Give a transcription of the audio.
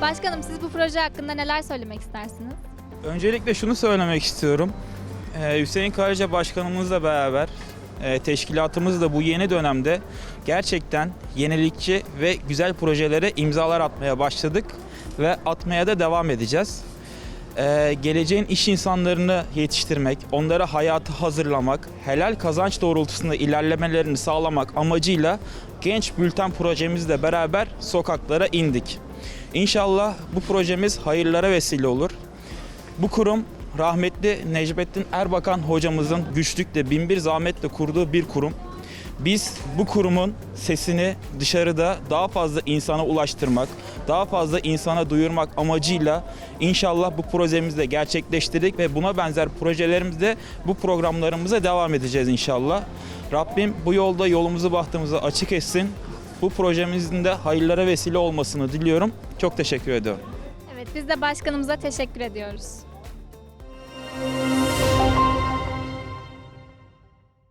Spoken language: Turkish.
Başkanım siz bu proje hakkında neler söylemek istersiniz? Öncelikle şunu söylemek istiyorum. Ee, Hüseyin Karaca Başkanımızla beraber e, teşkilatımız da bu yeni dönemde gerçekten yenilikçi ve güzel projelere imzalar atmaya başladık ve atmaya da devam edeceğiz. Ee, geleceğin iş insanlarını yetiştirmek, onlara hayata hazırlamak, helal kazanç doğrultusunda ilerlemelerini sağlamak amacıyla Genç Bülten projemizle beraber sokaklara indik. İnşallah bu projemiz hayırlara vesile olur. Bu kurum rahmetli Necmettin Erbakan hocamızın güçlükle binbir zahmetle kurduğu bir kurum. Biz bu kurumun sesini dışarıda daha fazla insana ulaştırmak, daha fazla insana duyurmak amacıyla inşallah bu projemizi de gerçekleştirdik ve buna benzer projelerimizde bu programlarımıza devam edeceğiz inşallah. Rabbim bu yolda yolumuzu bahtımızı açık etsin. Bu projemizin de hayırlara vesile olmasını diliyorum. Çok teşekkür ediyorum. Evet biz de başkanımıza teşekkür ediyoruz.